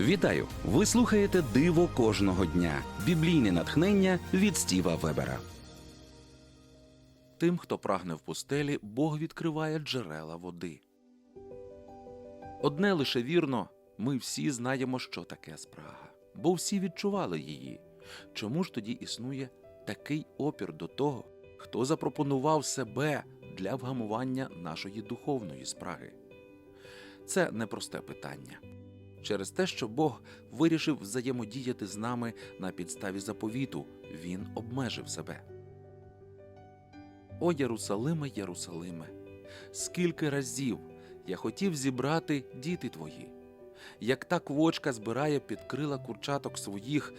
Вітаю! Ви слухаєте Диво кожного дня. Біблійне натхнення від Стіва Вебера. Тим, хто прагне в пустелі, Бог відкриває джерела води. Одне лише вірно, ми всі знаємо, що таке спрага, бо всі відчували її. Чому ж тоді існує такий опір до того, хто запропонував себе для вгамування нашої духовної спраги? Це непросте питання. Через те, що Бог вирішив взаємодіяти з нами на підставі заповіту, Він обмежив себе. О Єрусалиме, Єрусалиме, скільки разів я хотів зібрати діти твої, як та квочка збирає під крила курчаток своїх,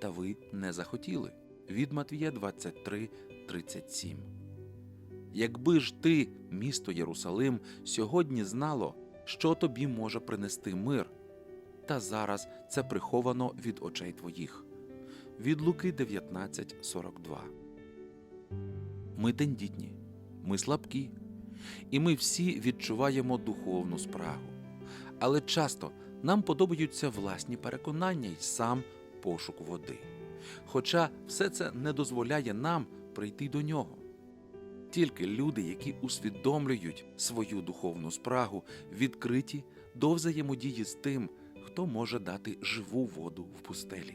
та ви не захотіли. Від Матвія 23, 37. Якби ж ти, місто Єрусалим, сьогодні знало, що тобі може принести мир, та зараз це приховано від очей твоїх. Від Луки 19.42 Ми тендітні, ми слабкі, і ми всі відчуваємо духовну спрагу. Але часто нам подобаються власні переконання й сам пошук води. Хоча все це не дозволяє нам прийти до нього. Тільки люди, які усвідомлюють свою духовну спрагу, відкриті до взаємодії з тим, хто може дати живу воду в пустелі.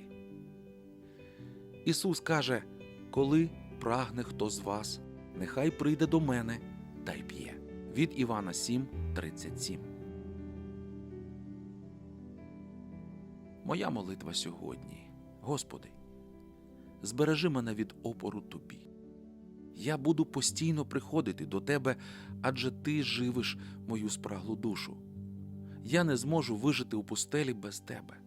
Ісус каже: Коли прагне хто з вас, нехай прийде до мене та й п'є. Від Івана 7, 37. Моя молитва сьогодні. Господи, збережи мене від опору Тобі. Я буду постійно приходити до Тебе, адже Ти живиш мою спраглу душу. Я не зможу вижити у пустелі без Тебе.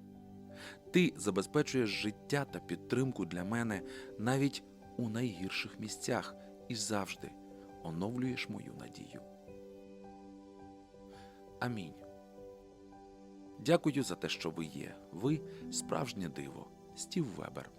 Ти забезпечуєш життя та підтримку для мене навіть у найгірших місцях і завжди оновлюєш мою надію. Амінь. Дякую за те, що ви є. Ви справжнє диво. Стів Вебер.